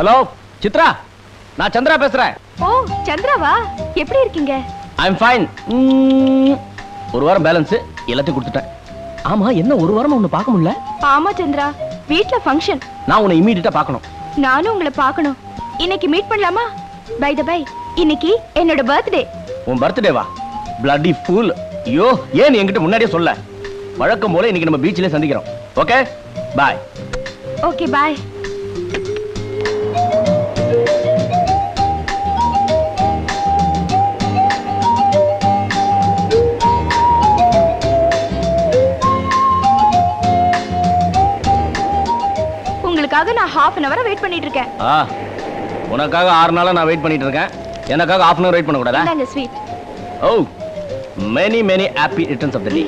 Hello Chitra நான் சந்திரா பேசுறேன். ஓ சந்திராவா? எப்படி இருக்கீங்க? ஐ எம் ஃபைன் ஒரு வாரம் பேலன்ஸ் எல்லாத்தையும் கொடுத்துட்டேன். ஆமா என்ன ஒரு வாரமா உன்னை பார்க்க முடியல? ஆமா சந்திரா. வீட்ல ஃபங்க்ஷன் நான் உன்னை இமீடியட்டா பார்க்கணும். நானும் உங்களை பார்க்கணும். இன்னைக்கு மீட் பண்ணலாமா? பை த பை இன்னைக்கு என்னோட பர்த்டே உன் பர்த்டேவா பிளட்டி ஃபூல் ஐயோ ஏன் என்கிட்ட முன்னாடியே சொல்ல? வழக்கம் போல இன்னைக்கு நம்ம பீச்சிலே சந்திக்கிறோம். ஓகே பாய் ஓகே பாய் உங்களுக்காக நான் ஹாஃப் அன் ஹவரா வெயிட் பண்ணிட்டு இருக்கேன் ஆ உனக்காக ஆறு நாளா நான் வெயிட் பண்ணிட்டு இருக்கேன் எனக்காக half அன் hour வெயிட் பண்ண கூடாதா இந்தாங்க sweet oh many many happy returns of the day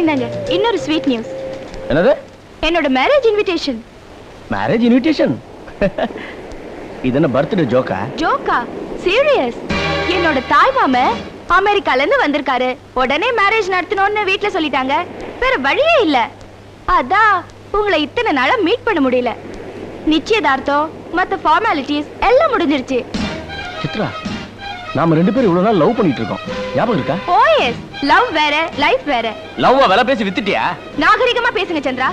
இந்தாங்க இன்னொரு ஸ்வீட் நியூஸ் என்னது? என்னோட மேரேஜ் இன்விடேஷன் மேரேஜ் இன்விடேஷன் இது என்ன பர்த்டே ஜோக்கா ஜோக்கா சீரியஸ் என்னோட தாய் மாம அமெரிக்கால இருந்து வந்திருக்காரு. உடனே மேரேஜ் நடத்தணும்னு வீட்ல சொல்லிட்டாங்க. வேற வழியே இல்ல. அதான் உங்களை இத்தனை நாளா மீட் பண்ண முடியல. நிச்சயதார்த்தம் மத்த ஃபார்மாலிட்டிஸ் எல்லாம் முடிஞ்சிருச்சு. சித்ரா நாம ரெண்டு பேரும் இவ்வளவு நாள் லவ் பண்ணிட்டு இருக்கோம். ஞாபகம் இருக்கா? ஓஎஸ் லவ் வேற லைஃப் வேற. லவ் விலை பேசி வித்துட்டியா? நாகரிகமா பேசுங்க சந்திரா.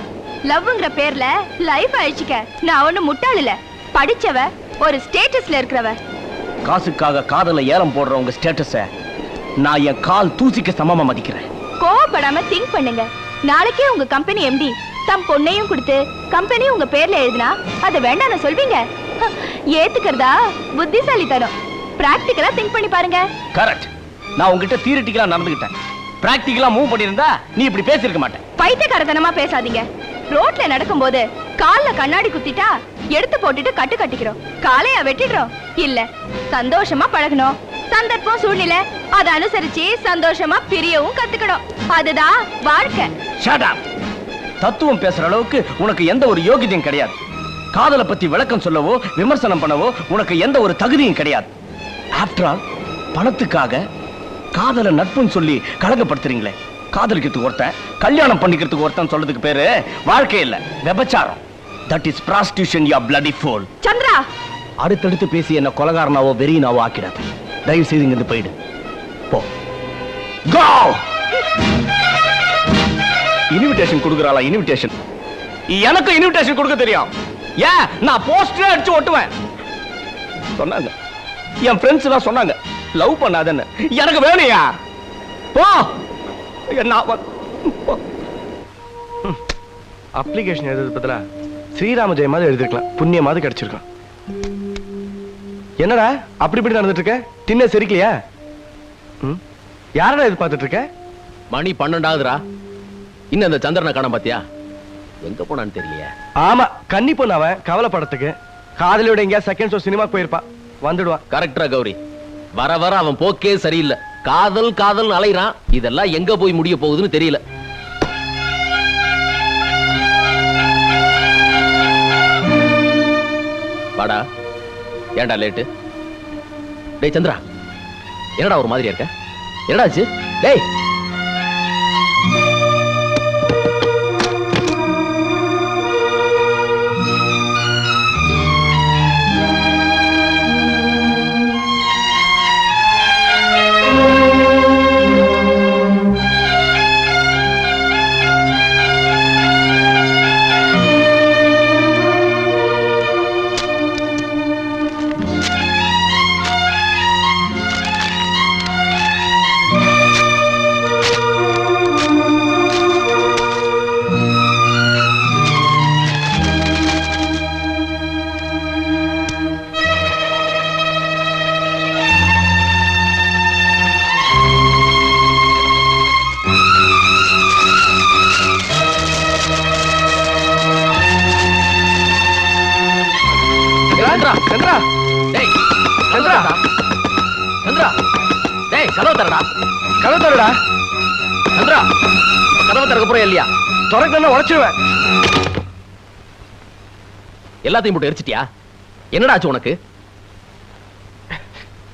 லவ்ங்கிற பேர்ல லைஃப் அழிச்சிக்க. நான் ஒண்ணு முட்டாள் இல்ல. படிச்சவ ஒரு ஸ்டேட்டஸ்ல இருக்கிறவ. காசுக்காக காதல ஏலம் போடுற உங்க ஸ்டேட்டஸ நான் என் கால் தூசிக்கு சமமா மதிக்கிறேன். கோவப்படாம திங்க் பண்ணுங்க. நாளைக்கே உங்க கம்பெனி எம்டி தம் பொண்ணையும் கொடுத்து கம்பெனி உங்க பேர்ல எழுதினா அதை வேண்டாம் சொல்வீங்க. ஏத்துக்கிறதா? புத்திசாலித்தனம். பிராக்டிக்கலா திங்க் பண்ணி பாருங்க. கரெக்ட் நான் உங்ககிட்ட தியரிட்டிக்கலா நடந்துகிட்டேன். பிராக்டிக்கலா மூவ் பண்ணியிருந்தா நீ இப்படி பேசியிருக்க மாட்டேன். பைத்தியக்காரத்தனமா பேசாதீங்க. ரோட்ல நடக்கும்போது கால்ல கண்ணாடி குத்திட்டா எடுத்து போட்டுட்டு கட்டு கட்டிக்கிறோம். காலையா வெட்டிடுறோம். இல்ல சந்தோஷமா பழகணும். சந்தர்ப்பம் சூழ்நிலை அதை அனுசரிச்சு சந்தோஷமா பிரியவும் கத்துக்கணும். அதுதான் வாழ்க்கை. தத்துவம் பேசுற அளவுக்கு உனக்கு எந்த ஒரு யோகியதையும் கிடையாது. காதலை பத்தி விளக்கம் சொல்லவோ விமர்சனம் பண்ணவோ உனக்கு எந்த ஒரு தகுதியும் கிடையாது. ஆஃப்டர் ஆல் பணத்துக்காக காதலை நட்புன்னு சொல்லி கலங்கப்படுத்துறீங்களே. காதலிக்கிறதுக்கு ஒருத்தன் கல்யாணம் பண்ணிக்கிறதுக்கு ஒருத்தன் சொல்றதுக்கு பேரு வாழ்க்கை இல்ல விபச்சாரம். That is prostitution ya bloody fool. Chandra! அடுத்தடுத்து பேசி என்ன கொலகாரனாவோ வெறியனாவோ ஆக்கிடாத. தயவு செய்து இங்கிருந்து போயிடு. போ. கோ இன்விடேஷன் கொடுக்குறாளா? இன்விடேஷன் எனக்கு இன்விடேஷன் கொடுக்க தெரியும். ஏன்? நான் போஸ்டரே அடிச்சு ஒட்டுவேன். சொன்னாங்க. என் ஃப்ரெண்ட்ஸ் எல்லாம் சொன்னாங்க. லவ் பண்ணாதன்னு. எனக்கு வேணுயா போ. நான் அப்ளிகேஷன் எழுதுறது பதிலா ஸ்ரீராம ஜெயமாவது எழுதிருக்கலாம். புண்ணியமாவது கிடைச்சிருக்கலாம் என்னடா? அப்படி இப்படி நடந்துட்டு இருக்க தின்ன செரிக்கலையா யாரடா இது பார்த்துட்டு இருக்க மணி பன்னெண்டாவதுரா இன்னும் அந்த சந்திரனை காண பாத்தியா? எங்க போனான்னு தெரியலையே. ஆமா கன்னி பொண்ணு அவன் கவலைப்படத்துக்கு காதலியோட எங்கேயா செகண்ட் ஷோ சினிமா போயிருப்பா. வந்துடுவான். கரெக்டரா கௌரி. வர வர அவன் போக்கே சரியில்லை. காதல் காதல் அலைறான் இதெல்லாம் எங்க போய் முடிய போகுதுன்னு தெரியல. வாடா. ஏன்டா லேட்டு டேய் சந்திரா. என்னடா ஒரு மாதிரியா இருக்க? என்னடா ஆச்சு? டேய்! இல்லையா? திறக்கணும்னா உழைச்சிருவேன் எல்லாத்தையும் போட்டு எரிச்சிட்டியா? என்னடா ஆச்சு உனக்கு?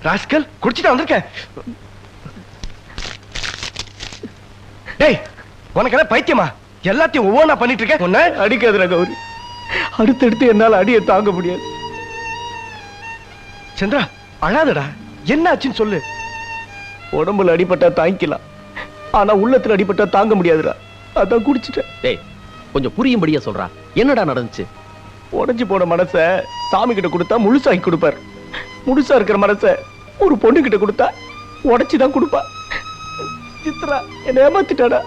ராஸ்கல் குடிச்சிட்டு வந்திருக்கேன். டேய் உனக்கு என்ன பைத்தியமா? எல்லாத்தையும் ஒவ்வொன்றா பண்ணிட்டு இருக்க உன்ன அடிக்காதுடா கௌரி. அடுத்தடுத்து என்னால அடியை தாங்க முடியாது. சந்திரா அழாதடா. என்ன ஆச்சுன்னு சொல்லு. உடம்புல அடிபட்டா தாங்கிக்கலாம். ஆனா உள்ளத்துல அடிபட்டா தாங்க முடியாதுடா. அதான் குடிச்சிட்டேன். டேய் கொஞ்சம் புரியும்படியா சொல்றா. என்னடா நடந்துச்சு? உடைஞ்சு போன மனச சாமி கிட்ட கொடுத்தா முழுசாக்கி கொடுப்பார். முழுசா இருக்கிற மனச ஒரு பொண்ணு கிட்ட கொடுத்தா உடைச்சு தான் கொடுப்பா. சித்ரா என்ன ஏமாத்திட்டாடா.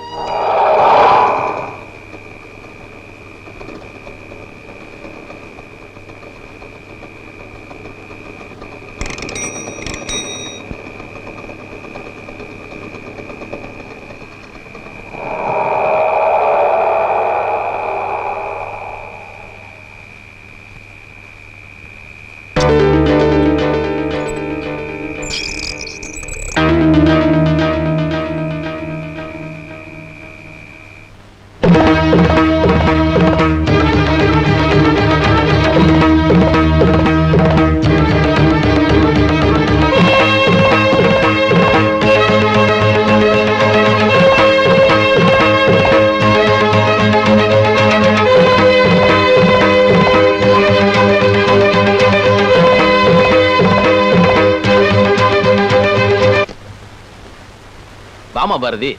பாரதி.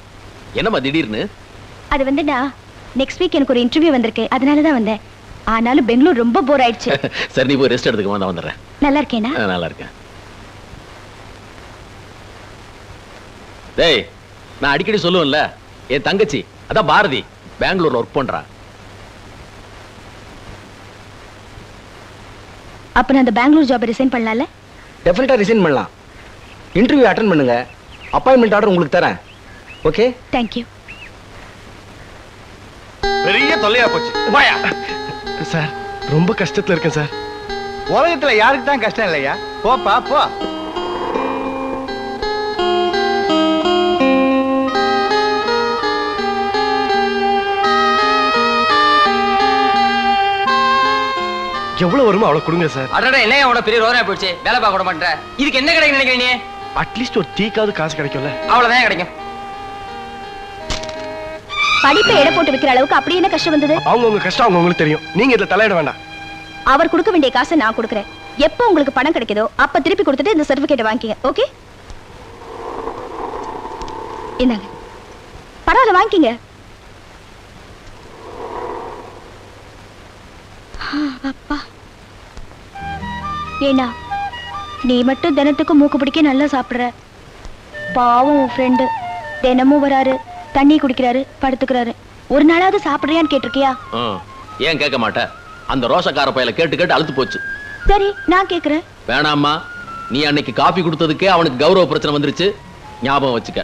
என்னம்மா திடீர்னு? அது வந்து நான் நெக்ஸ்ட் வீக் எனக்கு ஒரு இன்டர்வியூ வந்திருக்கு. அதனால தான் வந்தேன். ஆனாலும் பெங்களூர் ரொம்ப போர் ஆயிடுச்சு. சரி நீ போய் ரெஸ்ட் எடுத்துக்க நான் வந்துடுறேன். நல்லா இருக்கேனா? நல்லா இருக்கேன். டேய் நான் அடிக்கடி சொல்லுவேன்ல என் தங்கச்சி அதான் பாரதி பெங்களூர்ல ஒர்க் பண்றா. அப்ப நான் அந்த பெங்களூர் ஜாப் ரிசைன் பண்ணலாம்ல? டெஃபினட்டா ரிசைன் பண்ணலாம். இன்டர்வியூ அட்டன் பண்ணுங்க. அப்பாயின்மெண்ட் ஆர்டர் உங்களுக்கு தரேன். ஓகே தேங்க்யூ பெரிய தொல்லையா போச்சு. வாயா. சார் ரொம்ப கஷ்டத்துல இருக்கேன் சார் உலகத்துல யாருக்கு தான் கஷ்டம் இல்லையா? போப்பா போ எவ்வளவு வருமோ அவ்வளவு கொடுங்க சார் அடடா என்ன உன பெரிய ரோரா போயிடுச்சு? வேலை பார்க்க விட மாட்டேன் இதுக்கு என்ன கிடைக்கும் நினைக்கிறீங்க நீ? அட்லீஸ்ட் ஒரு டீக்காவது காசு கிடைக்கும்ல. அவ்வளவுதான் கிடைக்கும். படிப்பை எடை போட்டு வைக்கிற அளவுக்கு அப்படி என்ன கஷ்டம் வந்தது? அவங்க உங்க கஷ்டம் அவங்க உங்களுக்கு தெரியும். நீங்க இதுல தலையிட வேண்டாம். அவர் கொடுக்க வேண்டிய காசை நான் கொடுக்குறேன். எப்போ உங்களுக்கு பணம் கிடைக்குதோ அப்ப திருப்பி கொடுத்துட்டு இந்த சர்டிபிகேட்டை வாங்கிக்கங்க ஓகே இந்தாங்க. பரவாயில்ல வாங்கிக்கங்க. ஆ, அப்பா. ஏண்டா நீ மட்டும் தினத்துக்கு மூக்கு பிடிக்க நல்லா சாப்பிடுற. பாவம் உன் ஃப்ரெண்டு தினமும் வராரு. தண்ணி குடிக்கிறாரு படுத்துக்கிறாரு. ஒரு நாளாவது சாப்பிடுறியான்னு கேட்டிருக்கியா? ஏன் கேட்க மாட்ட? அந்த ரோஷக்கார பையல கேட்டு கேட்டு அழுத்து போச்சு. சரி நான் கேக்குறேன் வேணாம்மா நீ அன்னைக்கு காபி கொடுத்ததுக்கே அவனுக்கு கௌரவ பிரச்சனை வந்துருச்சு. ஞாபகம் வச்சுக்க.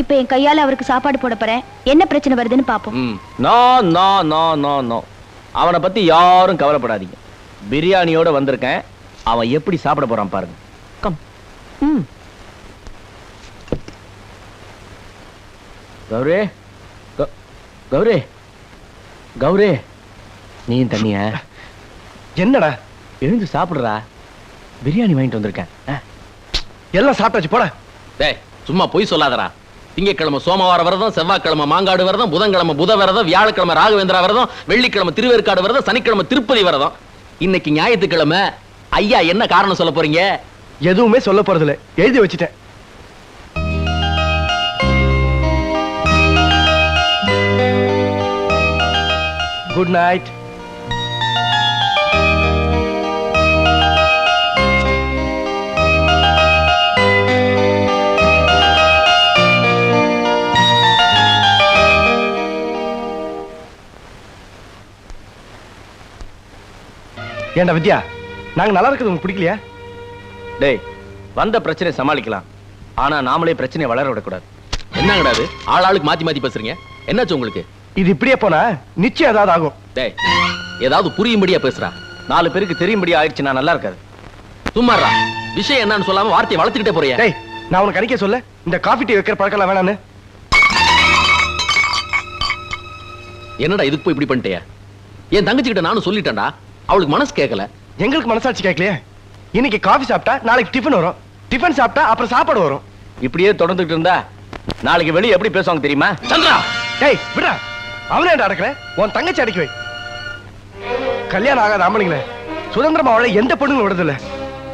இப்ப என் கையால அவருக்கு சாப்பாடு போட போறேன். என்ன பிரச்சனை வருதுன்னு பாப்போம். ம் no no no no no. அவனை பத்தி யாரும் கவலைப்படாதீங்க. பிரியாணியோட வந்திருக்கேன். அவன் எப்படி சாப்பிட போறான் பாருங்க. கம் ம். கௌரி கௌ- கௌரி கௌரி நீயும் தண்ணிய? என்னடா? எழுந்து சாப்பிடுறா. பிரியாணி வாங்கிட்டு வந்திருக்கேன். ஆ. எல்லாம் சாப்பிட்டாச்சு போட. டேய் சும்மா பொய் சொல்லாதடா. திங்கட்கிழமை சோமவார விரதம் செவ்வாய்க்கிழமை மாங்காடு விரதம் புதன்கிழமை புத விரதம் வியாழக்கிழமை ராகவேந்திரா விரதம் வெள்ளிக்கிழமை திருவேற்காடு விரதம் சனிக்கிழமை திருப்பதி விரதம். இன்னைக்கு ஞாயிற்றுக்கிழமை ஐயா என்ன காரணம் சொல்ல போறீங்க? எதுவுமே சொல்ல போறதில்ல. எழுதி வச்சுட்டேன். குட் நைட் ஏண்டா வித்யா நாங்க நல்லா இருக்கிறது உங்களுக்கு பிடிக்கலையா? டேய் வந்த பிரச்சனை சமாளிக்கலாம். ஆனா நாமளே பிரச்சனையை வளர விடக்கூடாது. என்னங்கடா அது ஆள் ஆளுக்கு மாத்தி மாத்தி பேசுறீங்க? என்னாச்சு உங்களுக்கு? இது இப்படியே போனா நிச்சயம் ஏதாவது ஆகும். டேய் ஏதாவது புரியும்படியா பேசுறா? நாலு பேருக்கு தெரியும்படி ஆயிடுச்சுன்னா நல்லா இருக்காது சும்மாறா விஷயம் என்னன்னு சொல்லாம வார்த்தையை வளர்த்துக்கிட்டே போறியா. டேய் நான் உனக்கு அடிக்க சொல்ல இந்த காஃபி டீ வைக்கிற பழக்கம் வேணான்னு என்னடா இதுக்கு போய் இப்படி பண்ணிட்டியா? என் தங்கச்சி கிட்ட நானும் சொல்லிட்டேன்டா. அவளுக்கு மனசு கேட்கல. எங்களுக்கு மனசாட்சி கேட்கலையே? இன்னைக்கு காஃபி சாப்பிட்டா நாளைக்கு டிஃபன் வரும். டிஃபன் சாப்பிட்டா அப்புறம் சாப்பாடு வரும். இப்படியே தொடர்ந்துட்டு இருந்தா நாளைக்கு வெளியே எப்படி பேசுவாங்க தெரியுமா? சந்திரா! டேய் விடா அவனே அடக்கல உன் தங்கச்சி அடக்கி வை. கல்யாணம் ஆகாத ஆம்பளைங்களே சுதந்திரமா அவளை எந்த பொண்ணுங்களும் விடுறதில்ல.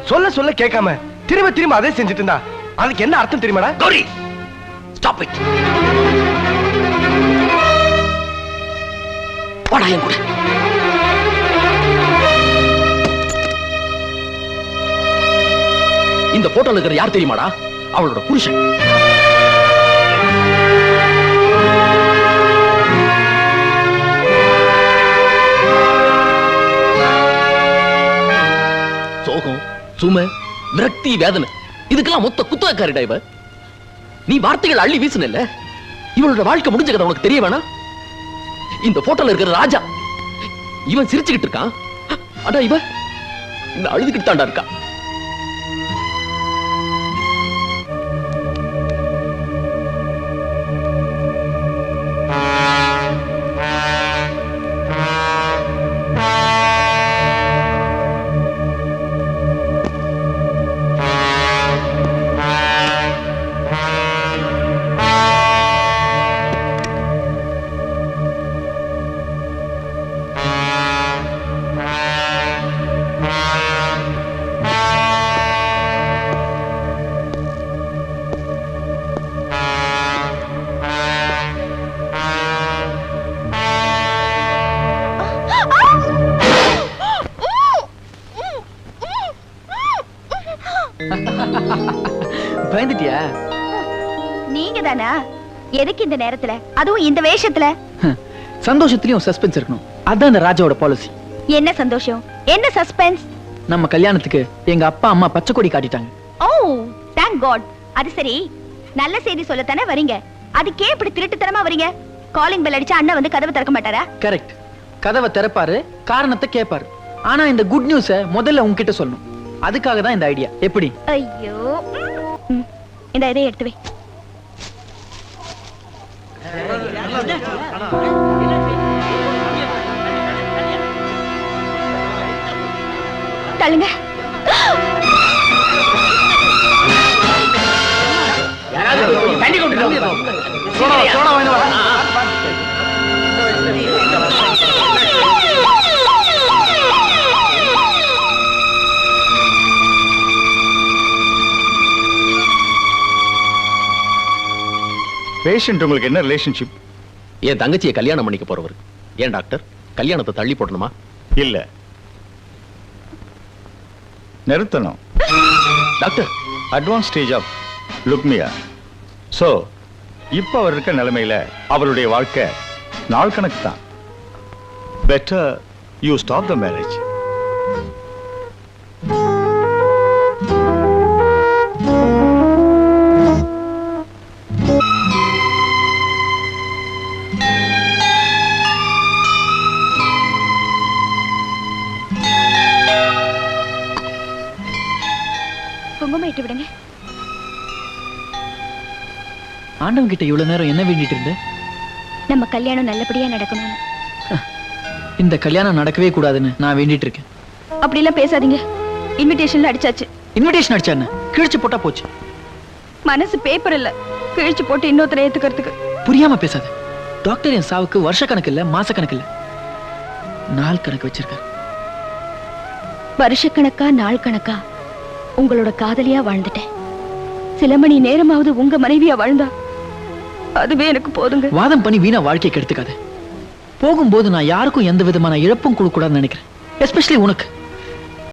சொல்ல சொல்ல கேட்காம திரும்ப திரும்ப அதே செஞ்சுட்டு இருந்தா அதுக்கு என்ன அர்த்தம் தெரியுமாடா? கௌரி ஸ்டாப் இட் போடா என் கூட. இந்த போட்டோல இருக்கிற யார் தெரியுமாடா? அவளோட புருஷன். சோகம் சுமை விரக்தி வேதனை. இதுக்கெல்லாம் மொத்த குத்தகக்காரிடா இவ நீ வார்த்தைகள் அள்ளி வீசுனல்ல? இவளோட வாழ்க்கை முடிஞ்ச கதை உனக்கு தெரிய வேணாம்? இந்த போட்டோல இருக்கிற ராஜா இவன் சிரிச்சுக்கிட்டு இருக்கான். அடா இவ இந்த அழுதுகிட்டு தாண்டா இருக்கான் நீங்க தானா எதுக்கு இந்த நேரத்துல? அதுவும் இந்த வேஷத்துல? சந்தோஷத்துலயும் சஸ்பென்ஸ் இருக்கணும். அதான் இந்த ராஜாவோட பாலிசி என்ன சந்தோஷம்? என்ன சஸ்பென்ஸ் நம்ம கல்யாணத்துக்கு எங்க அப்பா அம்மா பச்சை கொடி காட்டிட்டாங்க. ஓ தேங்க் காட் அது சரி. நல்ல செய்தி சொல்லத்தானே வரீங்க? அதுக்கே இப்படி திருட்டுத்தனமா வரீங்க? காலிங் பெல் அடிச்சா அண்ணன் வந்து கதவை திறக்க மாட்டாரா? கரெக்ட் கதவை திறப்பாரு காரணத்தை கேட்பாரு ஆனா இந்த குட் நியூஸ முதல்ல உங்ககிட்ட சொல்லணும். அதுக்காக தான் இந்த ஐடியா எப்படி? ஐயோ இந்த இதை எடுத்து வை தள்ளுங்க தண்ணி கொண்டு பேஷண்ட் உங்களுக்கு என்ன ரிலேஷன்ஷிப் என் தங்கச்சியை கல்யாணம் பண்ணிக்க போறவர். ஏன் டாக்டர்? கல்யாணத்தை தள்ளி போடணுமா? இல்ல. நிறுத்தணும். Doctor. Advance stage of leukaemia so இப்போ அவர் இருக்க நிலைமையில அவருடைய வாழ்க்கை நாள் கணக்கு தான் better you stop the marriage இட்டு விடுங்க ஆண்டவன் கிட்ட இவ்வளவு நேரம் என்ன வேண்டிட்டு இருந்த? நம்ம கல்யாணம் நல்லபடியா நடக்கணும்னு. இந்த கல்யாணம் நடக்கவே கூடாதுன்னு நான் வேண்டிட்டு இருக்கேன். அப்படிலாம் பேசாதீங்க. இன்விடேஷன்ல அடிச்சாச்சு. இன்விடேஷன் அடிச்சா என்ன? கிழிச்சு போட்டா போச்சு. மனசு பேப்பர் இல்ல. கிழிச்சு போட்டு இன்னொருத்தரை ஏத்துக்கிறதுக்கு. புரியாம பேசாத. டாக்டர் என் சாவுக்கு வருஷ கணக்கு இல்ல மாச கணக்கு இல்ல. நாள் கணக்கு வச்சிருக்காரு. வருஷக்கணக்கா நாள் கணக்கா? உங்களோட காதலியா வாழ்ந்துட்டேன். சில மணி நேரமாவது உங்க மனைவியா வாழ்ந்தா அதுவே எனக்கு போதுங்க. வாதம் பண்ணி வீணா வாழ்க்கை கெடுத்துக்காது. போகும்போது நான் யாருக்கும் எந்த விதமான இழப்பும் கொடுக்க கூடாதுன்னு நினைக்கிறேன். எஸ்பெஷலி உனக்கு.